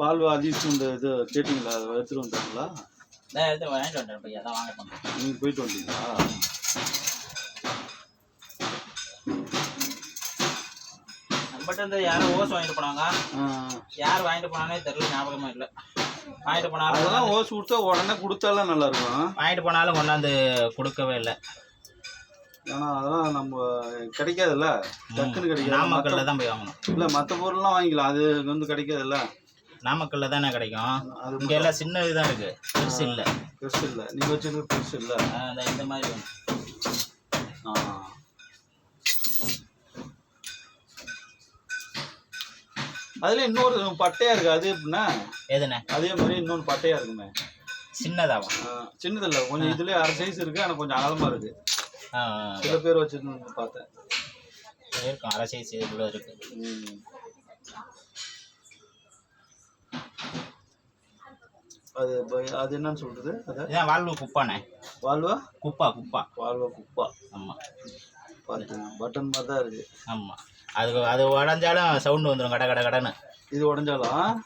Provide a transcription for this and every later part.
வாழ்வு அதிர்ச்சி இந்த இது கேட்டிங்களா? அதை எடுத்துட்டு வந்தாங்களா நான் எடுத்து வாங்கிட்டு வந்துட்டேன் பையா தான் வாங்க நீங்கள் போயிட்டு வந்தீங்களா? நம்மகிட்ட இருந்து யாரும் ஓஸ் வாங்கிட்டு போனாங்க. யார் வாங்கிட்டு போனானே தெரியல ஞாபகமா இல்லை. வாங்கிட்டு போனாலும் அதெல்லாம் ஓஸ் கொடுத்தா உடனே கொடுத்தாலாம் நல்லா இருக்கும். வாங்கிட்டு போனாலும் கொண்டாந்து கொடுக்கவே இல்லை. ஏன்னா அதெல்லாம் நம்ம கிடைக்காதுல்ல? டக்குன்னு கிடைக்காது. நாமக்கல்ல தான் போய் வாங்கணும். இல்லை மற்ற பொருள்லாம் வாங்கிக்கலாம். அது வந்து கிடைக்காதுல்ல? நாமக்கல்ல தானே கிடைக்கும். இங்க எல்லாம் சின்ன இதுதான் இருக்கு. பெருசு இல்லை. பெருசு இல்லை. நீங்கள் வச்சிருக்க பெருசு இல்லை. இந்த மாதிரி அதுல இன்னொரு பட்டையா இருக்கு. அது எப்படின்னா எதுண்ணே அதே மாதிரி இன்னொன்று பட்டையா இருக்குமே. சின்னதாவா? ஆ, சின்னதில்ல கொஞ்சம் இதுலயே அரை சைஸ் இருக்கு. ஆனால் கொஞ்சம் அகலமா இருக்கு. சில பேர் வச்சிருந்து பார்த்தேன். இருக்கும். அரை சைஸ் இவ்வளோ இருக்கு. அது அது என்னன்னு சொல்றது? அது? இதான் வாழ்வு குப்பாண்ணே வாழ்வா? குப்பா குப்பா. வாழ்வா குப்பா. ஆமா. பார்த்து பட்டன் மாதிரி தான் இருக்கு. ஆமா. அது அது உடஞ்சாலும் சவுண்டு வந்துடும் கட கட கடன்னு. இது உடஞ்சாலும்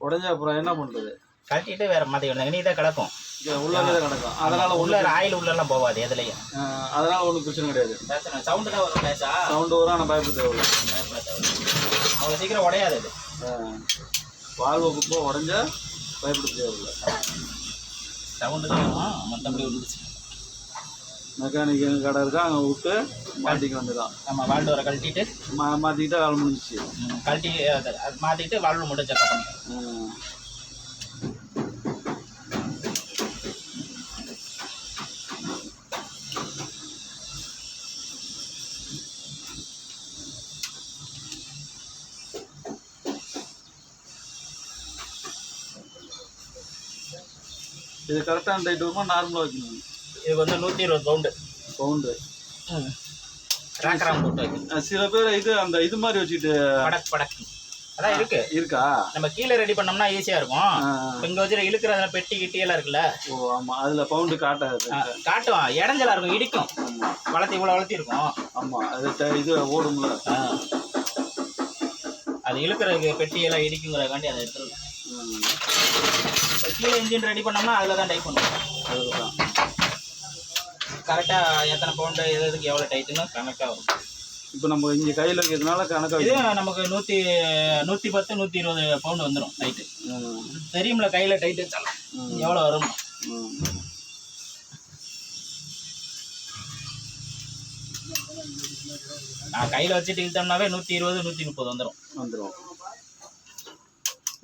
உடஞ்சா அப்புறம் என்ன பண்றது? கட்டிட்டு வேற மாற்றி விடுங்க நீ தான் கிடக்கும் தான் கிடக்கும். அதனால உள்ள ஆயில் உள்ளெல்லாம் போகாது எதுலையும். அதனால ஒன்றும் பிரச்சனை கிடையாது. சவுண்டு தான் வரும் சவுண்டு வரும் ஆனால் பயப்பட தேவையில்ல. பயப்பட தேவையில்ல. அவ்வளோ சீக்கிரம் உடையாது அது. வாழ்வு குப்பை உடஞ்சா பயப்பட தேவையில்ல சவுண்டு தான் மற்றபடி ஒன்று மெக்கானிக் கடை இருக்கா? அங்கே விட்டு மாட்டிக்க வேண்டியதான் நம்ம வாழ்ந்து வர கழட்டிட்டு. மா மாற்றிக்கிட்டா வேலை முடிஞ்சிச்சு. கழட்டி மாற்றிட்டு வாழ்வு மட்டும் செக்கப் பண்ணிக்கலாம் இது கரெக்டான டைட் வருமா? நார்மலாக வைக்கணும்? இதுக்கு வந்து நூற்றி இருபது பவுண்டு பவுண்டு ரேக்கராம் போட்டு வைக்கணும். சில பேர் இது அந்த இது மாதிரி வச்சுக்கிட்டு படக் படக். அதான் இருக்கு. இருக்கா? நம்ம கீழே ரெடி பண்ணோம்னா ஈஸியா இருக்கும். இங்க வச்சு இழுக்கிற பெட்டி கிட்டி எல்லாம் இருக்குல்ல? ஓ ஆமா. அதுல பவுண்டு காட்டாது. காட்டும் இடைஞ்சலா இருக்கும் இடிக்கும். வளர்த்தி இவ்வளவு வளர்த்தி இருக்கும் ஆமா. அது இது ஓடும்ல. அது இழுக்கிற பெட்டி எல்லாம் இடிக்குங்கிறக்காண்டி அதை எடுத்துருக்கோம் இப்ப கீழே இன்ஜின் ரெடி பண்ணோம்னா அதுல தான் டைப் பண்ணுவோம். அதுதான் கரெக்டா எத்தனை பவுண்டு எது எதுக்கு எவ்வளவு டைட்டுன்னு கணக்கா வரும். இப்போ நம்ம இங்க கையில இருக்கிறதுனால கணக்கா இது. நமக்கு நூத்தி நூத்தி பத்து நூத்தி இருபது பவுண்டு வந்துடும் டைட்டு தெரியும்ல கையில டைட் வச்சாலும். ம், எவ்வளவு வரும். நான் கையில வச்சுட்டு இழுத்தோம்னாவே நூத்தி இருபது நூத்தி முப்பது வந்துடும் வந்துரும்.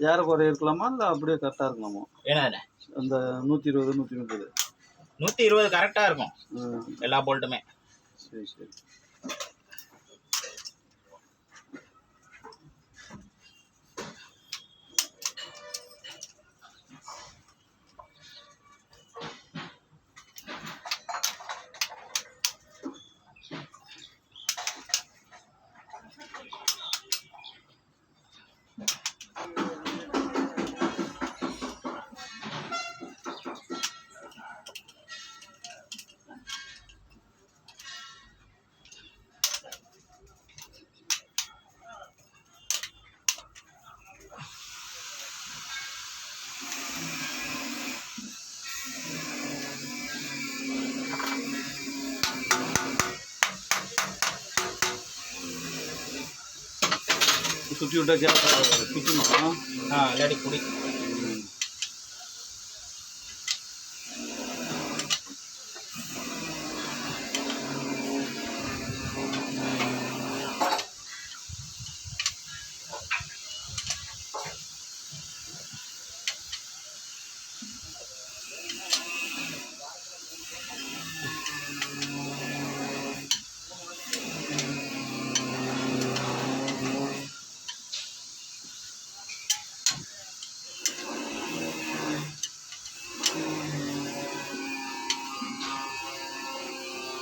யாரை குறை இருக்கலாமா இல்ல அப்படியே கரெக்டா இருக்கலாமா? ஏன்னா அந்த நூத்தி இருபது நூத்தி முப்பது. நூத்தி இருபது கரெக்டா இருக்கும். எல்லா போல்ட்டுமே சரி சரி. ಸುತ್ತಿ ಉಂಟ ಕೆಲಸ ಸುತ್ತಿ ಹಾಂ ಲಾಡಿ ಕುಡಿ